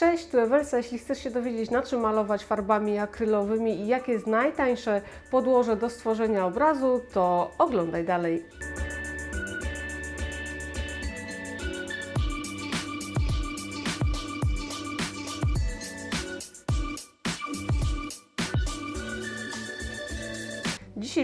Cześć, tu Ewelsa. Jeśli chcesz się dowiedzieć, na czym malować farbami akrylowymi i jakie jest najtańsze podłoże do stworzenia obrazu, to oglądaj dalej.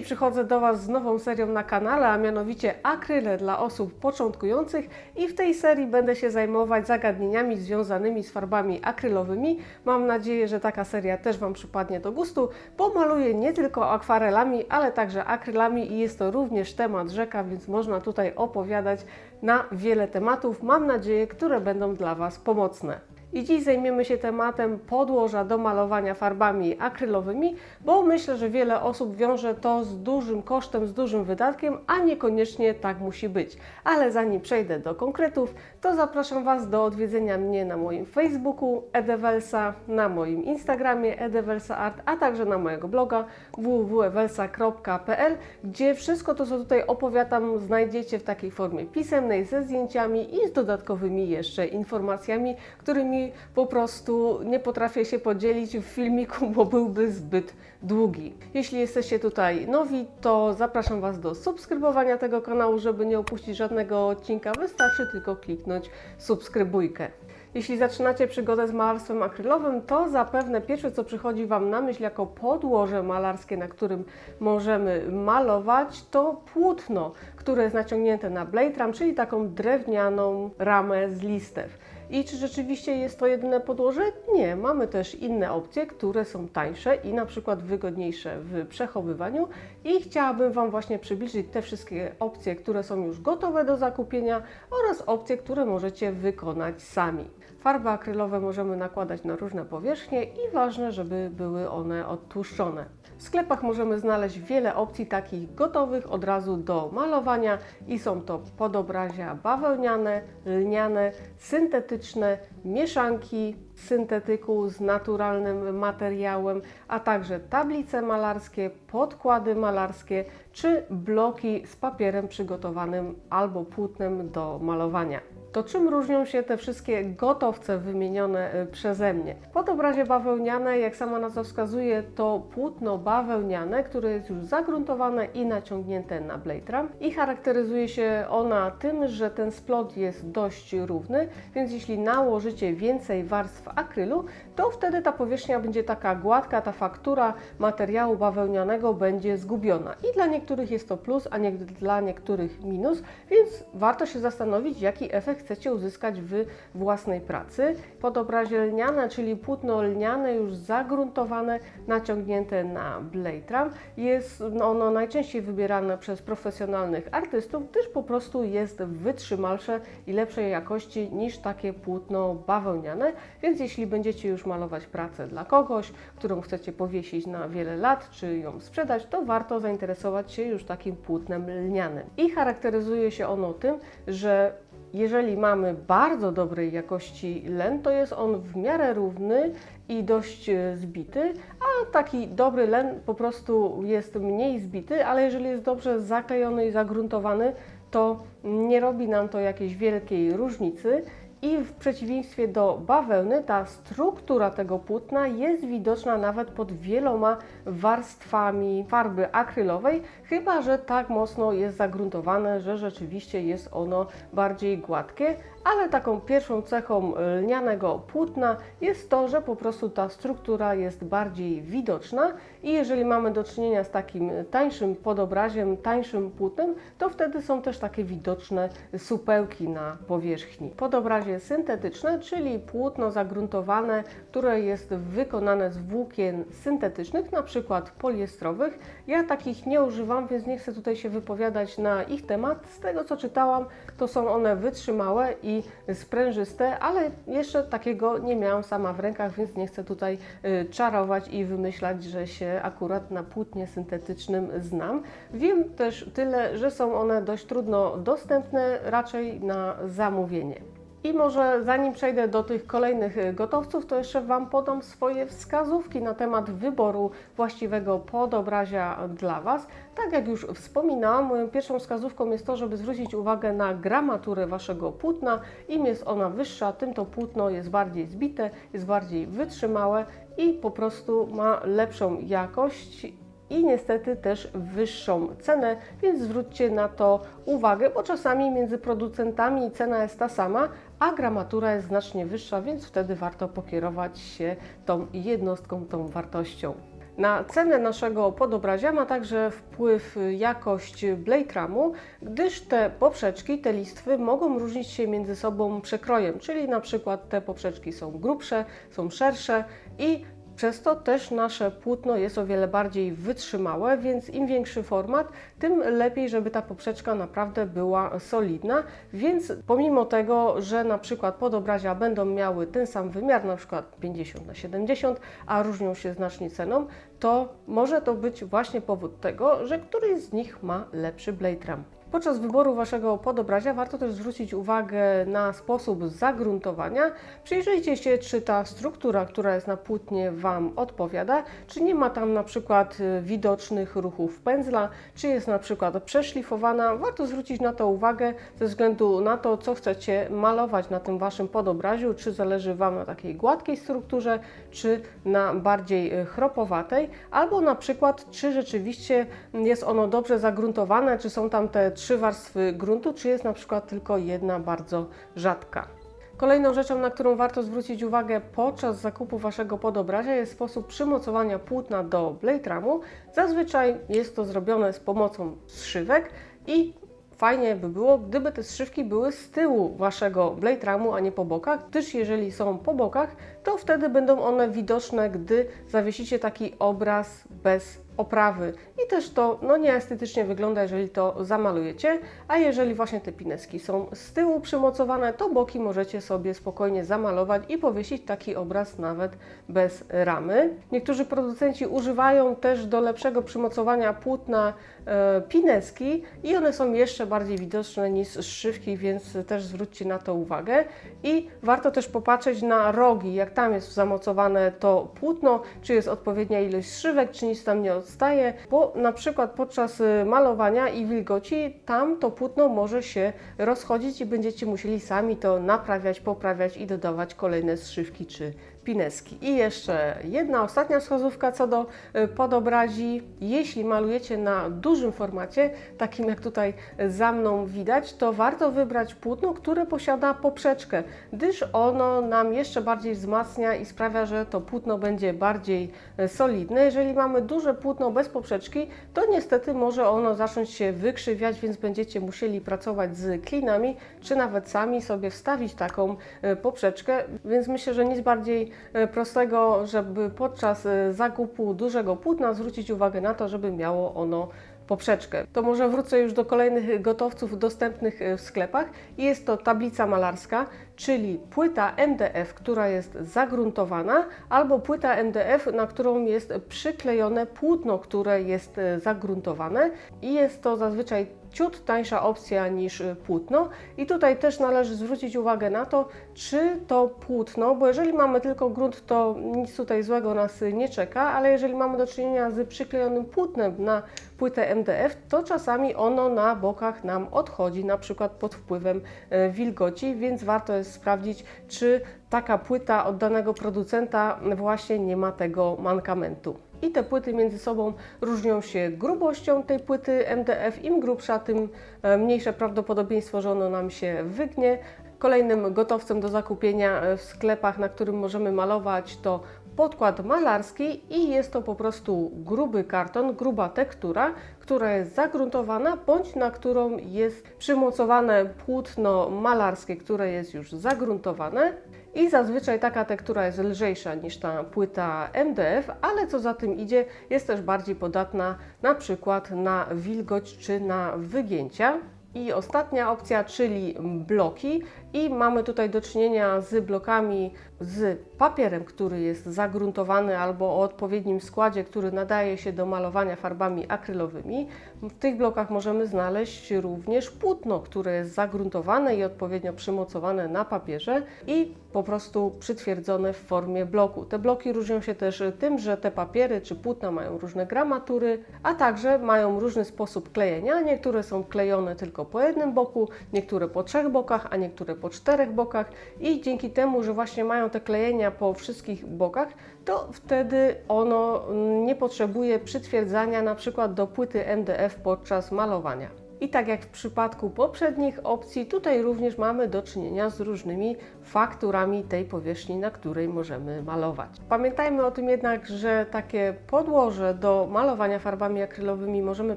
Przychodzę do Was z nową serią na kanale, a mianowicie akryle dla osób początkujących i w tej serii będę się zajmować zagadnieniami związanymi z farbami akrylowymi. Mam nadzieję, że taka seria też Wam przypadnie do gustu, bo maluję nie tylko akwarelami, ale także akrylami i jest to również temat rzeka, więc można tutaj opowiadać na wiele tematów, mam nadzieję, które będą dla Was pomocne. I dziś zajmiemy się tematem podłoża do malowania farbami akrylowymi, bo myślę, że wiele osób wiąże to z dużym kosztem, z dużym wydatkiem, a niekoniecznie tak musi być. Ale zanim przejdę do konkretów, to zapraszam Was do odwiedzenia mnie na moim Facebooku Edevelsa, na moim Instagramie Edevelsa Art, a także na mojego bloga www.evelsa.pl, gdzie wszystko to, co tutaj opowiadam, znajdziecie w takiej formie pisemnej, ze zdjęciami i z dodatkowymi jeszcze informacjami, którymi po prostu nie potrafię się podzielić w filmiku, bo byłby zbyt długi. Jeśli jesteście tutaj nowi, to zapraszam Was do subskrybowania tego kanału, żeby nie opuścić żadnego odcinka. Wystarczy tylko kliknąć subskrybujkę. Jeśli zaczynacie przygodę z malarstwem akrylowym, to zapewne pierwsze, co przychodzi Wam na myśl jako podłoże malarskie, na którym możemy malować, to płótno, które jest naciągnięte na blade ram, czyli taką drewnianą ramę z listew. I czy rzeczywiście jest to jedyne podłoże? Nie, mamy też inne opcje, które są tańsze i na przykład wygodniejsze w przechowywaniu i chciałabym Wam właśnie przybliżyć te wszystkie opcje, które są już gotowe do zakupienia oraz opcje, które możecie wykonać sami. Farby akrylowe możemy nakładać na różne powierzchnie i ważne, żeby były one odtłuszczone. W sklepach możemy znaleźć wiele opcji takich gotowych od razu do malowania i są to podobrazia bawełniane, lniane, syntetyczne, mieszanki syntetyku z naturalnym materiałem, a także tablice malarskie, podkłady malarskie czy bloki z papierem przygotowanym albo płótnem do malowania. To czym różnią się te wszystkie gotowce wymienione y, przeze mnie? Pod obrazie bawełniane, jak sama nazwa wskazuje, to płótno bawełniane, które jest już zagruntowane i naciągnięte na blade ram i charakteryzuje się ona tym, że ten splot jest dość równy, więc jeśli nałożycie więcej warstw akrylu, to wtedy ta powierzchnia będzie taka gładka, ta faktura materiału bawełnianego będzie zgubiona. I dla niektórych jest to plus, a nie, dla niektórych minus, więc warto się zastanowić, jaki efekt chcecie uzyskać w własnej pracy. Pod obrazie lniane, czyli płótno lniane, już zagruntowane, naciągnięte na blade ram, jest ono najczęściej wybierane przez profesjonalnych artystów, gdyż po prostu jest wytrzymalsze i lepszej jakości niż takie płótno bawełniane, więc jeśli będziecie już malować pracę dla kogoś, którą chcecie powiesić na wiele lat, czy ją sprzedać, to warto zainteresować się już takim płótnem lnianym. I charakteryzuje się ono tym, że jeżeli mamy bardzo dobrej jakości len, to jest on w miarę równy i dość e, zbity, a taki dobry len po prostu jest mniej zbity, ale jeżeli jest dobrze zaklejony i zagruntowany, to nie robi nam to jakiejś wielkiej różnicy. I w przeciwieństwie do bawełny, ta struktura tego płótna jest widoczna nawet pod wieloma warstwami farby akrylowej, chyba że tak mocno jest zagruntowane, że rzeczywiście jest ono bardziej gładkie. Ale taką pierwszą cechą lnianego płótna jest to, że po prostu ta struktura jest bardziej widoczna i jeżeli mamy do czynienia z takim tańszym podobraziem, tańszym płótnem, to wtedy są też takie widoczne supełki na powierzchni. Podobrazie syntetyczne, czyli płótno zagruntowane, które jest wykonane z włókien syntetycznych, na przykład poliestrowych. Ja takich nie używam, więc nie chcę tutaj się wypowiadać na ich temat. Z tego co czytałam, to są one wytrzymałe i sprężyste, ale jeszcze takiego nie miałam sama w rękach, więc nie chcę tutaj y, czarować i wymyślać, że się akurat na płótnie syntetycznym znam. Wiem też tyle, że są one dość trudno dostępne, raczej na zamówienie. I może zanim przejdę do tych kolejnych y, gotowców, to jeszcze Wam podam swoje wskazówki na temat wyboru właściwego podobrazia dla Was. Tak jak już wspominałam, moją pierwszą wskazówką jest to, żeby zwrócić uwagę na gramaturę Waszego płótna. Im jest ona wyższa, tym to płótno jest bardziej zbite, jest bardziej wytrzymałe i po prostu ma lepszą jakość i niestety też wyższą cenę, więc zwróćcie na to uwagę, bo czasami między producentami cena jest ta sama, a gramatura jest znacznie wyższa, więc wtedy warto pokierować się tą jednostką, tą wartością. Na cenę naszego podobrazia ma także wpływ jakość blade ramu, gdyż te poprzeczki, te listwy mogą różnić się między sobą przekrojem, czyli na przykład te poprzeczki są grubsze, są szersze i przez to też nasze płótno jest o wiele bardziej wytrzymałe, więc im większy format, tym lepiej, żeby ta poprzeczka naprawdę była solidna. Więc pomimo tego, że na przykład podobrazia będą miały ten sam wymiar, na przykład 50 na 70, a różnią się znacznie ceną, to może to być właśnie powód tego, że któryś z nich ma lepszy blade ram. Podczas wyboru Waszego podobrazia warto też zwrócić uwagę na sposób zagruntowania. Przyjrzyjcie się, czy ta struktura, która jest na płótnie Wam odpowiada, czy nie ma tam na przykład y, widocznych ruchów pędzla, czy jest na przykład przeszlifowana. Warto zwrócić na to uwagę ze względu na to, co chcecie malować na tym Waszym podobraziu, czy zależy Wam na takiej gładkiej strukturze, czy na bardziej y, chropowatej, albo na przykład, czy rzeczywiście jest ono dobrze zagruntowane, czy są tam te trzy warstwy gruntu, czy jest na przykład tylko jedna bardzo rzadka. Kolejną rzeczą, na którą warto zwrócić uwagę podczas zakupu Waszego podobrazia jest sposób przymocowania płótna do blade ramu. Zazwyczaj jest to zrobione z pomocą zszywek i Fajnie by było, gdyby te zszywki były z tyłu Waszego blade ramu, a nie po bokach, gdyż jeżeli są po bokach, to wtedy będą one widoczne, gdy zawiesicie taki obraz bez oprawy. I też to no, nieestetycznie wygląda, jeżeli to zamalujecie, a jeżeli właśnie te pineski są z tyłu przymocowane, to boki możecie sobie spokojnie zamalować i powiesić taki obraz nawet bez ramy. Niektórzy producenci używają też do lepszego przymocowania płótna e, pineski i one są jeszcze bardziej widoczne niż szywki, więc też zwróćcie na to uwagę. I warto też popatrzeć na rogi, jak tam jest zamocowane to płótno, czy jest odpowiednia ilość szywek, czy nic tam nie odstaje, bo na przykład podczas y, malowania i wilgoci tam to płótno może się rozchodzić i będziecie musieli sami to naprawiać, poprawiać i dodawać kolejne zszywki czy pineski. I jeszcze jedna ostatnia wskazówka co do y, podobrazi. Jeśli malujecie na dużym formacie, takim jak tutaj za mną widać, to warto wybrać płótno, które posiada poprzeczkę, gdyż ono nam jeszcze bardziej wzmacnia i sprawia, że to płótno będzie bardziej y, solidne. Jeżeli mamy duże płótno bez poprzeczki, to niestety może ono zacząć się wykrzywiać, więc będziecie musieli pracować z klinami, czy nawet sami sobie wstawić taką y, poprzeczkę, więc myślę, że nic bardziej prostego, żeby podczas e, zakupu dużego płótna zwrócić uwagę na to, żeby miało ono poprzeczkę. To może wrócę już do kolejnych gotowców dostępnych e, w sklepach. Jest to tablica malarska, czyli płyta MDF, która jest zagruntowana, albo płyta MDF, na którą jest przyklejone płótno, które jest e, zagruntowane i jest to zazwyczaj ciut tańsza opcja niż y, płótno. I tutaj też należy zwrócić uwagę na to, czy to płótno, bo jeżeli mamy tylko grunt, to nic tutaj złego nas nie czeka, ale jeżeli mamy do czynienia z przyklejonym płótnem na płytę MDF, to czasami ono na bokach nam odchodzi, na przykład pod wpływem y, wilgoci, więc warto jest sprawdzić, czy taka płyta od danego producenta właśnie nie ma tego mankamentu. I te płyty między sobą różnią się grubością tej płyty MDF. Im grubsza, tym e, mniejsze prawdopodobieństwo, że ono nam się wygnie. Kolejnym gotowcem do zakupienia e, w sklepach, na którym możemy malować, to podkład malarski i jest to po prostu gruby karton, gruba tektura, która jest zagruntowana bądź na którą jest przymocowane płótno malarskie, które jest już zagruntowane. I zazwyczaj taka tektura jest lżejsza niż ta płyta MDF, ale co za tym idzie, jest też bardziej podatna na przykład na wilgoć czy na wygięcia. I ostatnia opcja, czyli bloki. I mamy tutaj do czynienia z blokami z papierem, który jest zagruntowany albo o odpowiednim składzie, który nadaje się do malowania farbami akrylowymi. W tych blokach możemy znaleźć również płótno, które jest zagruntowane i odpowiednio przymocowane na papierze i po prostu przytwierdzone w formie bloku. Te bloki różnią się też tym, że te papiery czy płótna mają różne gramatury, a także mają różny sposób klejenia. Niektóre są klejone tylko po jednym boku, niektóre po trzech bokach, a niektóre po czterech bokach i dzięki temu, że właśnie mają te klejenia po wszystkich bokach, to wtedy ono nie potrzebuje przytwierdzania na przykład do płyty MDF podczas malowania. I tak jak w przypadku poprzednich opcji, tutaj również mamy do czynienia z różnymi fakturami tej powierzchni, na której możemy malować. Pamiętajmy o tym jednak, że takie podłoże do malowania farbami akrylowymi możemy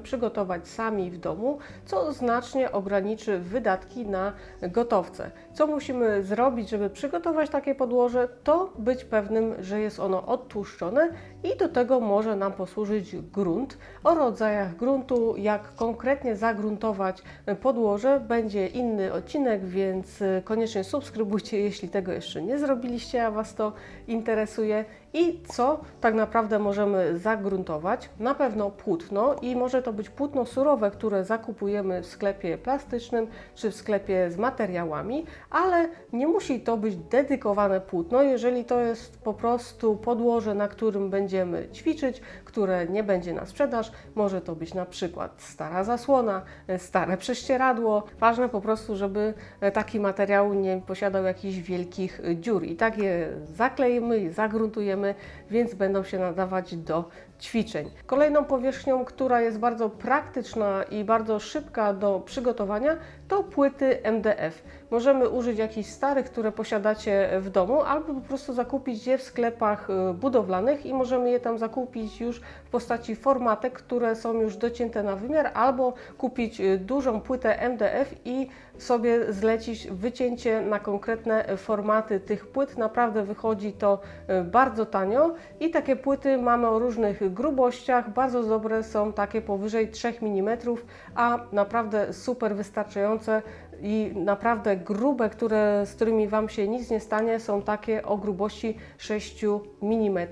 przygotować sami w domu, co znacznie ograniczy wydatki na gotowce. Co musimy zrobić, żeby przygotować takie podłoże, to być pewnym, że jest ono odtłuszczone i do tego może nam posłużyć grunt. O rodzajach gruntu, jak konkretnie zagruntować podłoże, będzie inny odcinek, więc koniecznie subskrybujcie, jeśli tego jeszcze nie zrobiliście, a Was to interesuje. I co tak naprawdę możemy zagruntować? Na pewno płótno i może to być płótno surowe, które zakupujemy w sklepie plastycznym czy w sklepie z materiałami, ale nie musi to być dedykowane płótno, jeżeli to jest po prostu podłoże, na którym będziemy ćwiczyć, które nie będzie na sprzedaż. Może to być na przykład stara zasłona, stare prześcieradło. Ważne po prostu, żeby taki materiał nie posiadał jakichś wielkich dziur. I tak je zaklejmy i więc będą się nadawać do ćwiczeń. Kolejną powierzchnią, która jest bardzo praktyczna i bardzo szybka do przygotowania, to płyty MDF. Możemy użyć jakichś starych, które posiadacie w domu, albo po prostu zakupić je w sklepach y, budowlanych i możemy je tam zakupić już w postaci formatek, które są już docięte na wymiar, albo kupić y, dużą płytę MDF i sobie zlecić wycięcie na konkretne formaty tych płyt. Naprawdę wychodzi to y, bardzo tanio i takie płyty mamy o różnych grubościach. Bardzo dobre są takie powyżej 3 mm, a naprawdę super wystarczające i naprawdę grube, które, z którymi Wam się nic nie stanie, są takie o grubości 6 mm.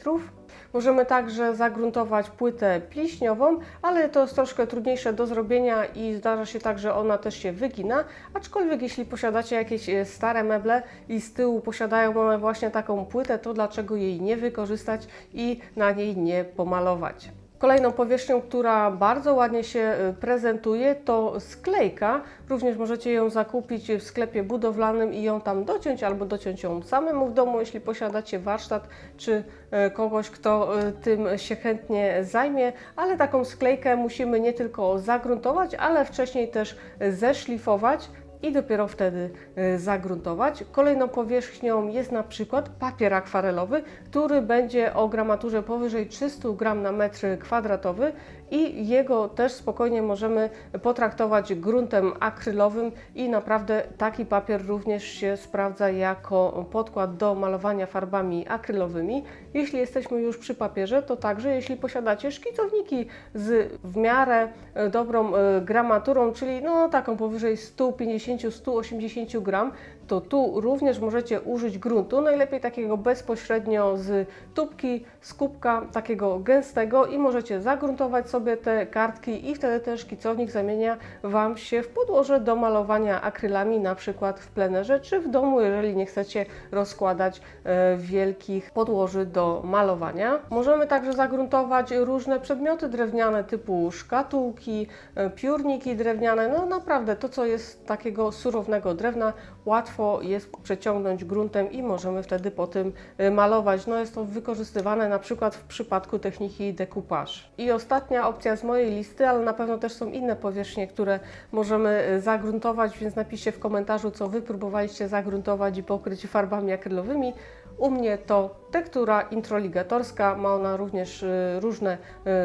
Możemy także zagruntować płytę pliśniową, ale to jest troszkę trudniejsze do zrobienia i zdarza się tak, że ona też się wygina. Aczkolwiek jeśli posiadacie jakieś e, stare meble i z tyłu posiadają one właśnie taką płytę, to dlaczego jej nie wykorzystać i na niej nie pomalować. Kolejną powierzchnią, która bardzo ładnie się y, prezentuje, to sklejka. Również możecie ją zakupić w sklepie budowlanym i ją tam dociąć, albo dociąć ją samemu w domu, jeśli posiadacie warsztat czy y, kogoś, kto y, tym się chętnie zajmie. Ale taką sklejkę musimy nie tylko zagruntować, ale wcześniej też zeszlifować i dopiero wtedy y, zagruntować. Kolejną powierzchnią jest na przykład papier akwarelowy, który będzie o gramaturze powyżej 300 g na metr kwadratowy i jego też spokojnie możemy potraktować gruntem akrylowym i naprawdę taki papier również się sprawdza jako podkład do malowania farbami akrylowymi. Jeśli jesteśmy już przy papierze, to także jeśli posiadacie szkicowniki z w miarę e, dobrą e, gramaturą, czyli no taką powyżej 150-180 gram, to tu również możecie użyć gruntu, najlepiej takiego bezpośrednio z tubki, z kubka, takiego gęstego i możecie zagruntować sobie te kartki i wtedy ten szkicownik zamienia Wam się w podłoże do malowania akrylami, na przykład w plenerze czy w domu, jeżeli nie chcecie rozkładać e, wielkich podłoży do malowania. Możemy także zagruntować różne przedmioty drewniane typu szkatułki, e, piórniki drewniane, no naprawdę to co jest takiego surownego drewna łatwo jest przeciągnąć gruntem i możemy wtedy po tym y, malować. No jest to wykorzystywane na przykład w przypadku techniki decoupage. I ostatnia opcja z mojej listy, ale na pewno też są inne powierzchnie, które możemy y, zagruntować, więc napiszcie w komentarzu, co Wy próbowaliście zagruntować i pokryć farbami akrylowymi. U mnie to tektura introligatorska, ma ona również y, różne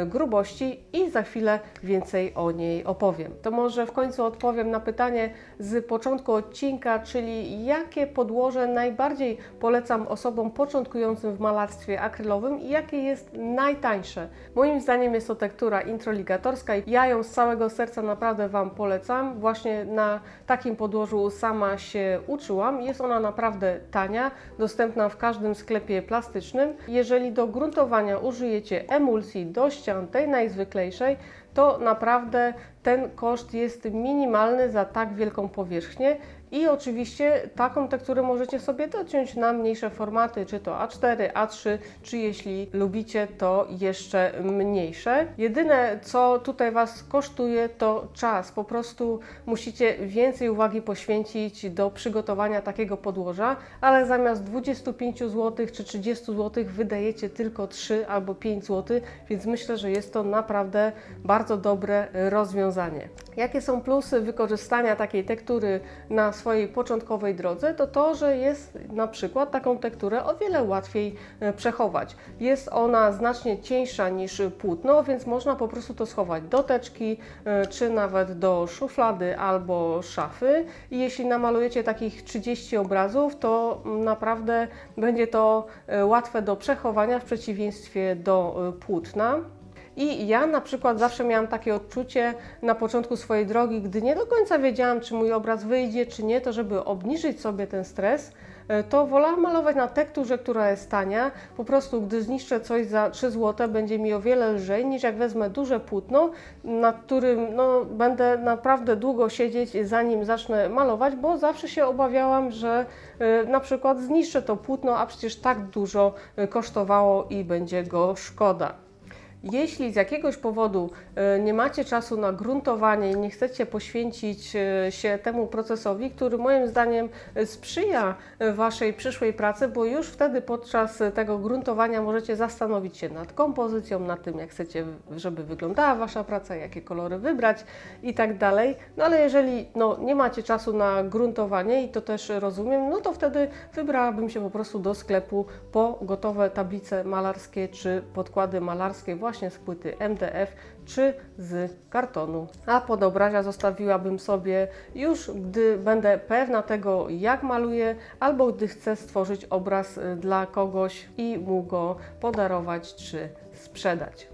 y, grubości i za chwilę więcej o niej opowiem. To może w końcu odpowiem na pytanie z początku odcinka, czyli jakie podłoże najbardziej polecam osobom początkującym w malarstwie akrylowym i jakie jest najtańsze. Moim zdaniem jest to tektura introligatorska i ja ją z całego serca naprawdę Wam polecam. Właśnie na takim podłożu sama się uczyłam. Jest ona naprawdę tania, dostępna w każdym sklepie plastycznym. Jeżeli do gruntowania użyjecie emulsji do ścian, tej najzwyklejszej, to naprawdę ten koszt jest minimalny za tak wielką powierzchnię i oczywiście taką tekturę możecie sobie dociąć na mniejsze formaty, czy to A4, A3, czy jeśli lubicie, to jeszcze mniejsze. Jedyne, co tutaj Was kosztuje, to czas. Po prostu musicie więcej uwagi poświęcić do przygotowania takiego podłoża, ale zamiast 25 zł czy 30 zł wydajecie tylko 3 albo 5 zł, więc myślę, że jest to naprawdę bardzo dobre rozwiązanie. Jakie są plusy wykorzystania takiej tektury na swojej początkowej drodze? To to, że jest na przykład taką tekturę o wiele łatwiej e, przechować. Jest ona znacznie cieńsza niż płótno, więc można po prostu to schować do teczki, e, czy nawet do szuflady albo szafy. I jeśli namalujecie takich 30 obrazów, to naprawdę będzie to e, łatwe do przechowania w przeciwieństwie do płótna. I ja na przykład zawsze miałam takie odczucie na początku swojej drogi, gdy nie do końca wiedziałam, czy mój obraz wyjdzie, czy nie, to żeby obniżyć sobie ten stres, e, to wolałam malować na tekturze, która jest tania. Po prostu, gdy zniszczę coś za 3 zł, będzie mi o wiele lżej niż jak wezmę duże płótno, na którym no, będę naprawdę długo siedzieć, zanim zacznę malować, bo zawsze się obawiałam, że e, na przykład zniszczę to płótno, a przecież tak dużo e, kosztowało i będzie go szkoda. Jeśli z jakiegoś powodu e, nie macie czasu na gruntowanie i nie chcecie poświęcić e, się temu procesowi, który moim zdaniem e, sprzyja Waszej przyszłej pracy, bo już wtedy podczas tego gruntowania możecie zastanowić się nad kompozycją, nad tym, jak chcecie, żeby wyglądała Wasza praca, jakie kolory wybrać i tak dalej. No ale jeżeli no, nie macie czasu na gruntowanie i to też rozumiem, no to wtedy wybrałabym się po prostu do sklepu po gotowe tablice malarskie czy podkłady malarskie właśnie z płyty MDF czy z kartonu. A podobrazia zostawiłabym sobie już, gdy będę pewna tego, jak maluję, albo gdy chcę stworzyć obraz y, dla kogoś i mu go podarować czy sprzedać.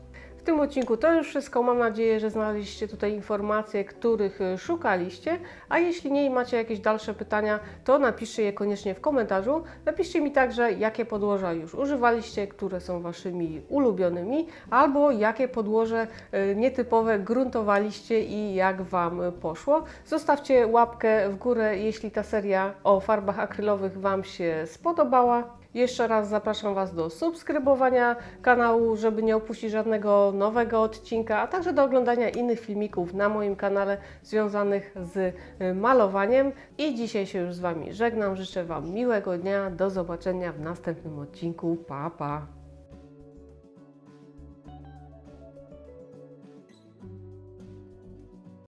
Tym odcinku to już wszystko. Mam nadzieję, że znaleźliście tutaj informacje, których y, szukaliście. A jeśli nie i macie jakieś dalsze pytania, to napiszcie je koniecznie w komentarzu. Napiszcie mi także, jakie podłoża już używaliście, które są waszymi ulubionymi, albo jakie podłoże y, nietypowe gruntowaliście i jak Wam poszło. Zostawcie łapkę w górę, jeśli ta seria o farbach akrylowych Wam się spodobała. Jeszcze raz zapraszam Was do subskrybowania kanału, żeby nie opuścić żadnego nowego odcinka, a także do oglądania innych filmików na moim kanale związanych z y, malowaniem. I dzisiaj się już z Wami żegnam. Życzę Wam miłego dnia. Do zobaczenia w następnym odcinku. Pa, pa!